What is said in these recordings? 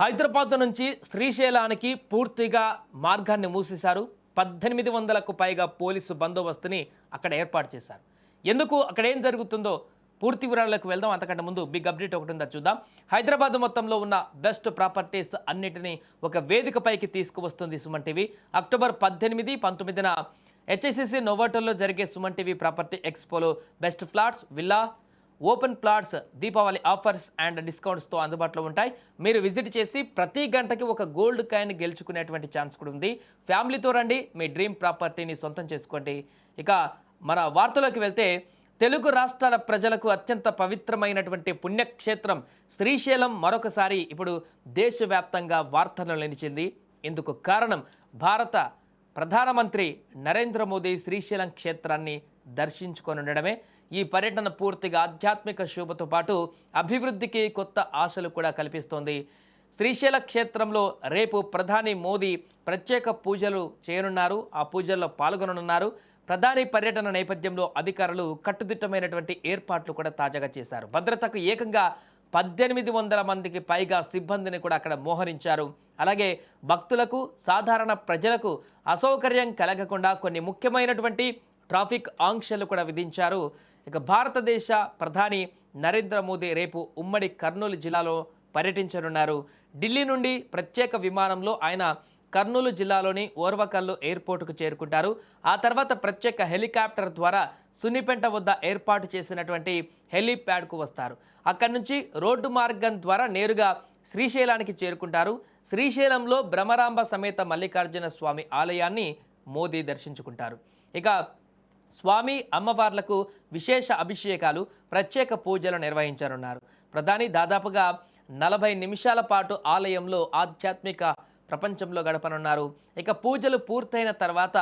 హైదరాబాద్ నుంచి శ్రీశైలానికి పూర్తిగా మార్గాన్ని మూసేశారు. పద్దెనిమిది వందలకు పైగా పోలీసు బందోబస్తుని అక్కడ ఏర్పాటు చేశారు. ఎందుకు? అక్కడ ఏం జరుగుతుందో పూర్తి వివరాలకు వెళ్దాం. అంతకంటే ముందు బిగ్ అప్డేట్ ఒకటి ఉందా చూద్దాం. హైదరాబాద్ మొత్తంలో ఉన్న బెస్ట్ ప్రాపర్టీస్ అన్నిటినీ ఒక వేదికపైకి తీసుకువస్తుంది సుమన్ టీవీ. అక్టోబర్ పద్దెనిమిది పంతొమ్మిదిన హెచ్ఐసిసి నోవాటోల్లో జరిగే Suman TV property ఎక్స్పోలో best flats villa open plots Deepavali offers and డిస్కౌంట్స్తో అందుబాటులో ఉంటాయి. మీరు విజిట్ చేసి ప్రతి గంటకి ఒక గోల్డ్ కాయిన్ గెలుచుకునేటువంటి ఛాన్స్ కూడా ఉంది. ఫ్యామిలీతో రండి మీ డ్రీమ్ ప్రాపర్టీని సొంతం చేసుకోండి. ఇక మన వార్తలోకి వెళ్తే తెలుగు రాష్ట్రాల ప్రజలకు అత్యంత పవిత్రమైనటువంటి పుణ్యక్షేత్రం శ్రీశైలం మరొకసారి ఇప్పుడు దేశవ్యాప్తంగా వార్తలను నిలిచింది. ఇందుకు కారణం భారత ప్రధానమంత్రి నరేంద్ర మోదీ శ్రీశైలం క్షేత్రాన్ని దర్శించుకొనుండడమే ఈ పర్యటన పూర్తిగా ఆధ్యాత్మిక శోభతో పాటు అభివృద్ధికి కొత్త ఆశలు కూడా కల్పిస్తోంది. శ్రీశైల క్షేత్రంలో రేపు ప్రధాని మోదీ ప్రత్యేక పూజలు చేయనున్నారు. ఆ పూజల్లో పాల్గొననున్నారు. ప్రధాని పర్యటన నేపథ్యంలో అధికారులు కట్టుదిట్టమైనటువంటి ఏర్పాట్లు కూడా తాజాగా చేశారు. భద్రతకు ఏకంగా పద్దెనిమిది వందల మందికి పైగా సిబ్బందిని కూడా అక్కడ మోహరించారు. అలాగే భక్తులకు సాధారణ ప్రజలకు అసౌకర్యం కలగకుండా కొన్ని ముఖ్యమైనటువంటి ట్రాఫిక్ ఆంక్షలు కూడా విధించారు. ఇక భారతదేశ ప్రధాని నరేంద్ర మోదీ రేపు ఉమ్మడి కర్నూలు జిల్లాలో పర్యటించనున్నారు. ఢిల్లీ నుండి ప్రత్యేక విమానంలో ఆయన కర్నూలు జిల్లాలోని ఓర్వకల్లు ఎయిర్పోర్టుకు చేరుకుంటారు. ఆ తర్వాత ప్రత్యేక హెలికాప్టర్ ద్వారా సున్నిపెంట వద్ద ఏర్పాటు చేసినటువంటి హెలీప్యాడ్కు వస్తారు. అక్కడి నుంచి రోడ్డు మార్గం ద్వారా నేరుగా శ్రీశైలానికి చేరుకుంటారు. శ్రీశైలంలో భ్రమరాంబ సమేత మల్లికార్జున స్వామి ఆలయాన్ని మోదీ దర్శించుకుంటారు. ఇక స్వామి అమ్మవార్లకు విశేష అభిషేకాలు ప్రత్యేక పూజలు నిర్వహించనున్నారు. ప్రధాని దాదాపుగా నలభై నిమిషాల పాటు ఆలయంలో ఆధ్యాత్మిక ప్రపంచంలో గడపనున్నారు. ఇక పూజలు పూర్తయిన తర్వాత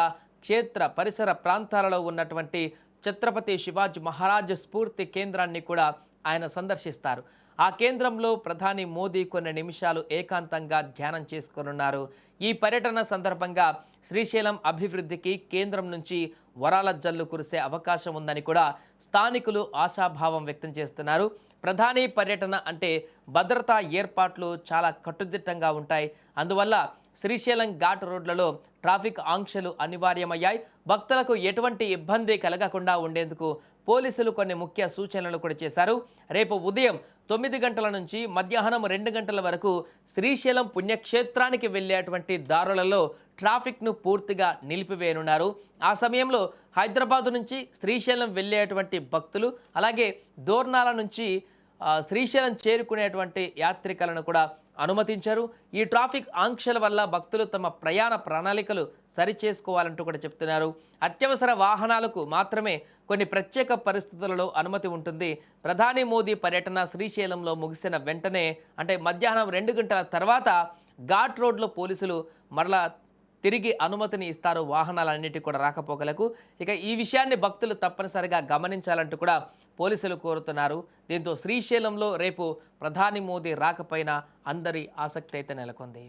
క్షేత్ర పరిసర ప్రాంతాలలో ఉన్నటువంటి ఛత్రపతి శివాజీ మహారాజ్ స్ఫూర్తి కేంద్రాన్ని కూడా ఆయన సందర్శిస్తారు. ఆ కేంద్రంలో ప్రధాని మోదీ కొన్ని నిమిషాలు ఏకాంతంగా ధ్యానం చేసుకోనున్నారు. ఈ పర్యటన సందర్భంగా శ్రీశైలం అభివృద్ధికి కేంద్రం నుంచి వరాల జల్లు కురిసే అవకాశం ఉందని కూడా స్థానికులు ఆశాభావం వ్యక్తం చేస్తున్నారు. ప్రధాని పర్యటన అంటే భద్రతా ఏర్పాట్లు చాలా కట్టుదిట్టంగా ఉంటాయి. అందువల్ల శ్రీశైలం ఘాట్ రోడ్లలో ట్రాఫిక్ ఆంక్షలు అనివార్యమయ్యాయి. భక్తులకు ఎటువంటి ఇబ్బంది కలగకుండా ఉండేందుకు పోలీసులు కొన్ని ముఖ్య సూచనలు కూడా చేశారు. రేపు ఉదయం తొమ్మిది గంటల నుంచి మధ్యాహ్నం రెండు గంటల వరకు శ్రీశైలం పుణ్యక్షేత్రానికి వెళ్ళేటువంటి దారులలో ట్రాఫిక్ను పూర్తిగా నిలిపివేయనున్నారు. ఆ సమయంలో హైదరాబాద్ నుంచి శ్రీశైలం వెళ్ళేటువంటి భక్తులు అలాగే దోర్నాల నుంచి శ్రీశైలం చేరుకునేటువంటి యాత్రికులను కూడా అనుమతించారు. ఈ ట్రాఫిక్ ఆంక్షల వల్ల భక్తులు తమ ప్రయాణ ప్రణాళికలు సరిచేసుకోవాలంటూ కూడా చెప్తున్నారు. అత్యవసర వాహనాలకు మాత్రమే కొన్ని ప్రత్యేక పరిస్థితులలో అనుమతి ఉంటుంది. ప్రధాని మోదీ పర్యటన శ్రీశైలంలో ముగిసిన వెంటనే అంటే మధ్యాహ్నం రెండు గంటల తర్వాత ఘాట్ రోడ్లో పోలీసులు మరలా తిరిగి అనుమతిని ఇస్తారు. వాహనాలన్నిటి కూడా రాకపోకలకు. ఇక ఈ విషయాన్ని భక్తులు తప్పనిసరిగా గమనించాలంటూ కూడా పోలీసులు కోరుతున్నారు. దీంతో శ్రీశైలంలో రేపు ప్రధాని మోదీ రాకపోయినా అందరి ఆసక్తి అయితే నెలకొంది.